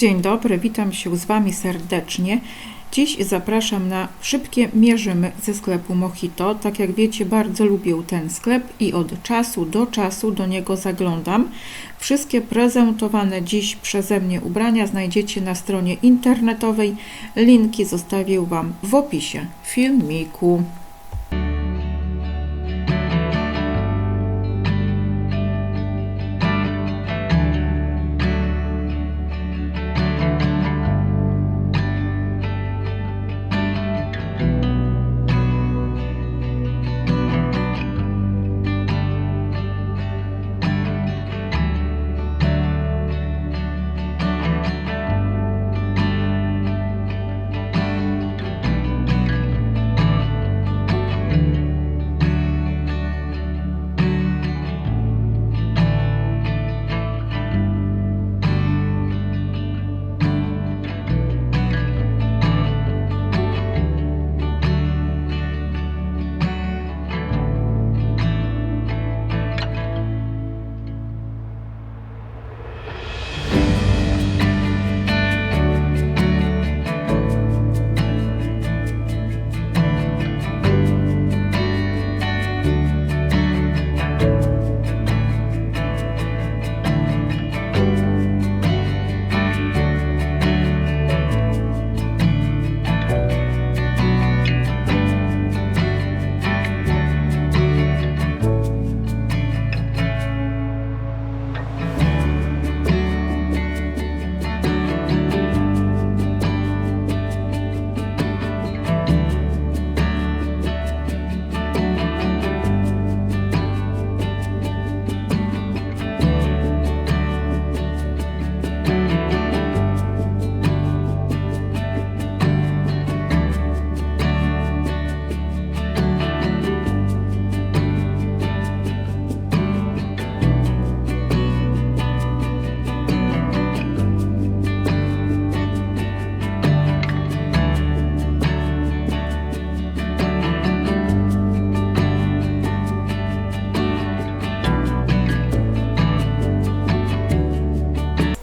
Dzień dobry, witam się z Wami serdecznie. Dziś zapraszam na szybkie mierzymy ze sklepu Mojito. Tak jak wiecie, bardzo lubię ten sklep i od czasu do czasu do niego zaglądam. Wszystkie prezentowane dziś przeze mnie ubrania znajdziecie na stronie internetowej. Linki zostawię Wam w opisie filmiku.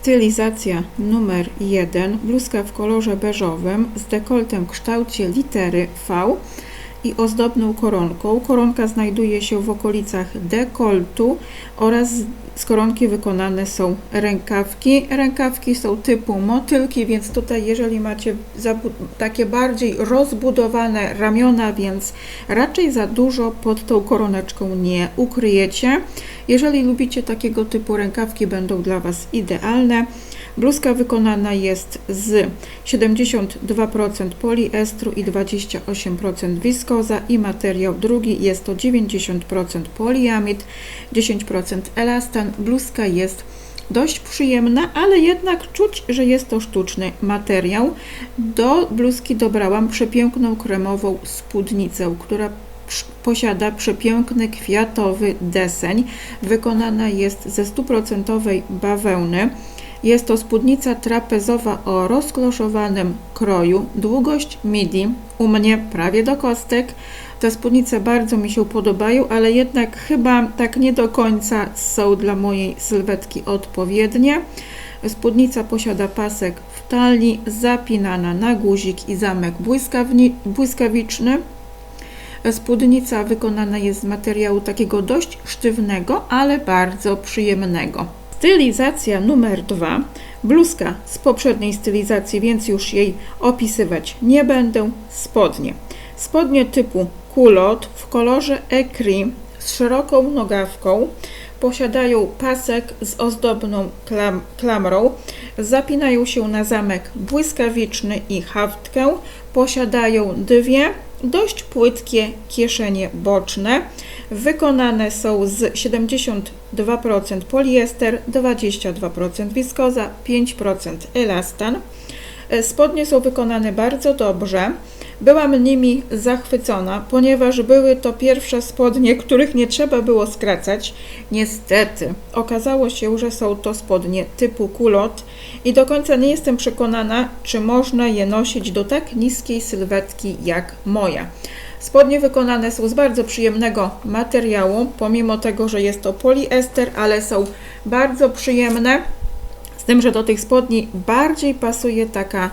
Stylizacja numer 1. Bluzka w kolorze beżowym z dekoltem w kształcie litery V i ozdobną koronką. Koronka znajduje się w okolicach dekoltu oraz z koronki wykonane są rękawki. Rękawki są typu motylki, więc tutaj jeżeli macie takie bardziej rozbudowane ramiona, więc raczej za dużo pod tą koroneczką nie ukryjecie. Jeżeli lubicie takiego typu rękawki, będą dla Was idealne. Bluzka wykonana jest z 72% poliestru i 28% wiskoza i materiał drugi jest to 90% poliamid, 10% elastan. Bluzka jest dość przyjemna, ale jednak czuć, że jest to sztuczny materiał. Do bluzki dobrałam przepiękną kremową spódnicę, która posiada przepiękny kwiatowy deseń. Wykonana jest ze stuprocentowej bawełny. Jest to spódnica trapezowa o rozkloszowanym kroju, długość midi, u mnie prawie do kostek. Te spódnice bardzo mi się podobają, ale jednak chyba tak nie do końca są dla mojej sylwetki odpowiednie. Spódnica posiada pasek w talii, zapinana na guzik i zamek błyskawiczny. Spódnica wykonana jest z materiału takiego dość sztywnego, ale bardzo przyjemnego. Stylizacja numer dwa. Bluzka z poprzedniej stylizacji, więc już jej opisywać nie będę. Spodnie. Spodnie typu kulot w kolorze ecri z szeroką nogawką. Posiadają pasek z ozdobną klam klamrą. Zapinają się na zamek błyskawiczny i haftkę. Posiadają dwie dość płytkie kieszenie boczne. Wykonane są z 72% poliester, 22% wiskoza, 5% elastan. E, Spodnie są wykonane bardzo dobrze. Byłam nimi zachwycona, ponieważ były to pierwsze spodnie, których nie trzeba było skracać. Niestety, okazało się, że są to spodnie typu kulot i do końca nie jestem przekonana, czy można je nosić do tak niskiej sylwetki jak moja. Spodnie wykonane są z bardzo przyjemnego materiału, pomimo tego, że jest to poliester, ale są bardzo przyjemne. tym, że do tych spodni bardziej pasuje taka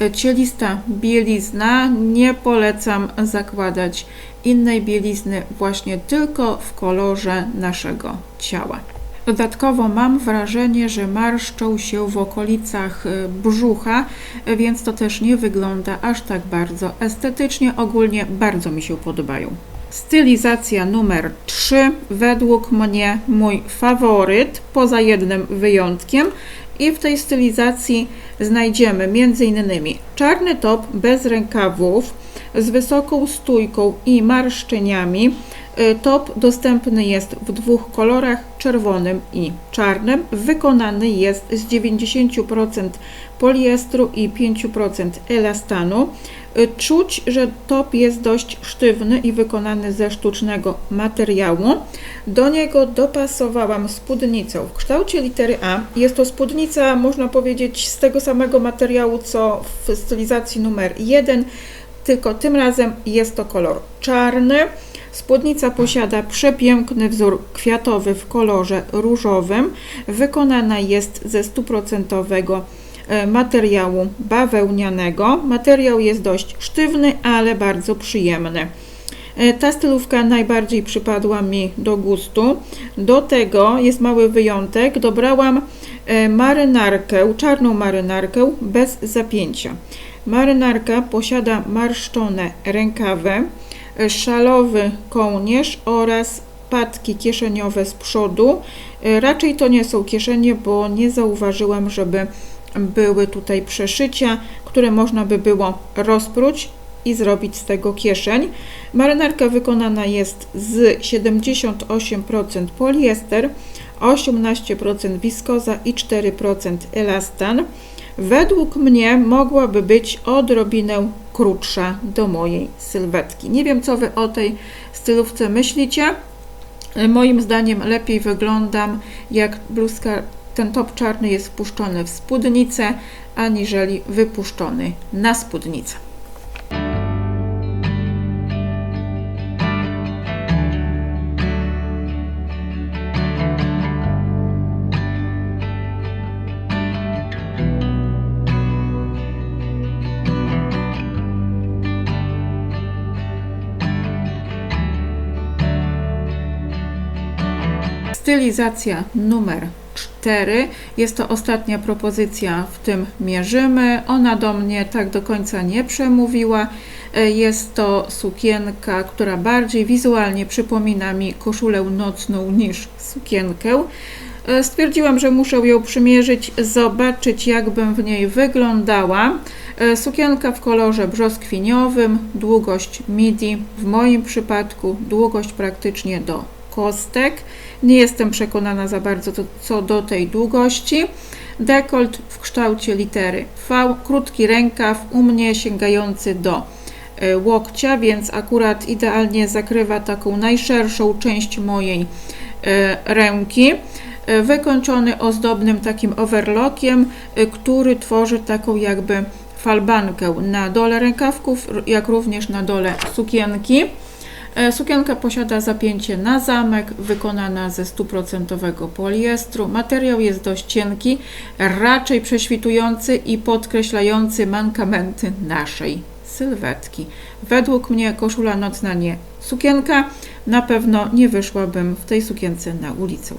e, cielista bielizna. Nie polecam zakładać innej bielizny właśnie tylko w kolorze naszego ciała. Dodatkowo mam wrażenie, że marszczą się w okolicach y, brzucha, y, więc to też nie wygląda aż tak bardzo estetycznie. Ogólnie bardzo mi się podobają. Stylizacja numer 3, według mnie mój faworyt, poza jednym wyjątkiem. I w tej stylizacji znajdziemy m.in. czarny top bez rękawów z wysoką stójką i marszczeniami Y, top dostępny jest w dwóch kolorach, czerwonym i czarnym. Wykonany jest z 90% poliestru i 5% elastanu. Y, czuć, że top jest dość sztywny i wykonany ze sztucznego materiału. Do niego dopasowałam spódnicę w kształcie litery A. Jest to spódnica, można powiedzieć, z tego samego materiału co w stylizacji numer 1, tylko tym razem jest to kolor czarny. Spódnica posiada przepiękny wzór kwiatowy w kolorze różowym. Wykonana jest ze stuprocentowego e, materiału bawełnianego. Materiał jest dość sztywny, ale bardzo przyjemny. E, ta stylówka najbardziej przypadła mi do gustu. Do tego jest mały wyjątek. Dobrałam e, marynarkę, czarną marynarkę bez zapięcia. Marynarka posiada marszczone rękawy szalowy kołnierz oraz patki kieszeniowe z przodu. E, raczej to nie są kieszenie, bo nie zauważyłam, żeby były tutaj przeszycia, które można by było rozpróć i zrobić z tego kieszeń. Marynarka wykonana jest z 78% poliester, 18% wiskoza i 4% elastan. Według mnie mogłaby być odrobinę krótsza do mojej sylwetki. Nie wiem, co Wy o tej stylówce myślicie. Moim zdaniem lepiej wyglądam, jak bluzka, ten top czarny jest wpuszczony w spódnicę, aniżeli wypuszczony na spódnicę. Stylizacja numer 4. Jest to ostatnia propozycja w tym mierzymy. Ona do mnie tak do końca nie przemówiła. E, jest to sukienka, która bardziej wizualnie przypomina mi koszulę nocną niż sukienkę. E, stwierdziłam, że muszę ją przymierzyć, zobaczyć jakbym w niej wyglądała. E, sukienka w kolorze brzoskwiniowym, długość midi, w moim przypadku długość praktycznie do kostek. Nie jestem przekonana za bardzo co, co do tej długości. Dekolt w kształcie litery V, krótki rękaw, u mnie sięgający do e, łokcia, więc akurat idealnie zakrywa taką najszerszą część mojej e, ręki. E, wykończony ozdobnym takim overlockiem, który tworzy taką jakby falbankę na dole rękawków, jak również na dole sukienki. E, sukienka posiada zapięcie na zamek, wykonana ze stuprocentowego poliestru. Materiał jest dość cienki, raczej prześwitujący i podkreślający mankamenty naszej sylwetki. Według mnie koszula nocna nie sukienka, na pewno nie wyszłabym w tej sukience na ulicę.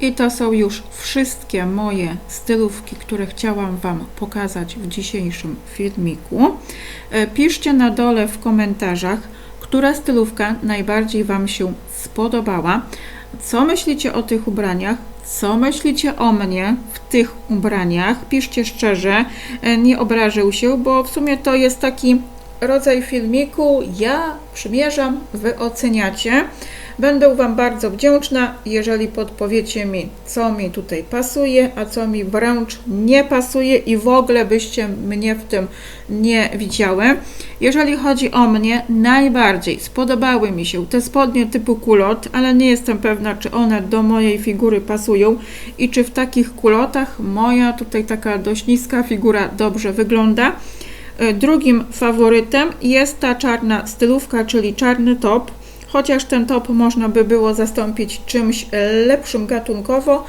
I to są już wszystkie moje stylówki, które chciałam Wam pokazać w dzisiejszym filmiku. E, piszcie na dole w komentarzach, która stylówka najbardziej Wam się spodobała. Co myślicie o tych ubraniach? Co myślicie o mnie w tych ubraniach? Piszcie szczerze, e, nie obrażył się, bo w sumie to jest taki rodzaj filmiku. Ja przymierzam, Wy oceniacie. Będę Wam bardzo wdzięczna, jeżeli podpowiecie mi, co mi tutaj pasuje, a co mi wręcz nie pasuje i w ogóle byście mnie w tym nie widziały. Jeżeli chodzi o mnie, najbardziej spodobały mi się te spodnie typu kulot, ale nie jestem pewna, czy one do mojej figury pasują i czy w takich kulotach moja tutaj taka dość niska figura dobrze wygląda. E, drugim faworytem jest ta czarna stylówka, czyli czarny top chociaż ten top można by było zastąpić czymś lepszym gatunkowo.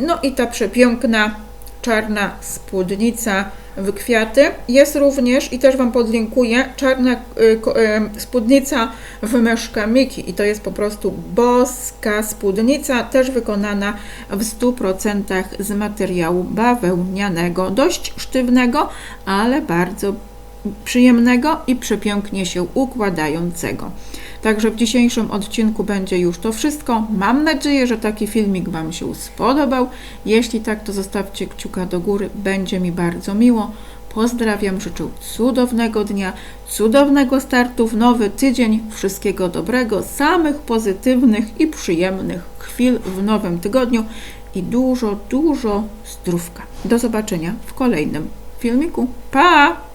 No i ta przepiękna czarna spódnica w kwiaty. Jest również, i też Wam podlinkuję, czarna y, y, spódnica w myszkę Miki. I to jest po prostu boska spódnica, też wykonana w 100% z materiału bawełnianego. Dość sztywnego, ale bardzo przyjemnego i przepięknie się układającego. Także w dzisiejszym odcinku będzie już to wszystko. Mam nadzieję, że taki filmik Wam się spodobał. Jeśli tak, to zostawcie kciuka do góry, będzie mi bardzo miło. Pozdrawiam, życzę cudownego dnia, cudownego startu w nowy tydzień, wszystkiego dobrego, samych pozytywnych i przyjemnych chwil w nowym tygodniu i dużo, dużo zdrówka. Do zobaczenia w kolejnym filmiku. Pa!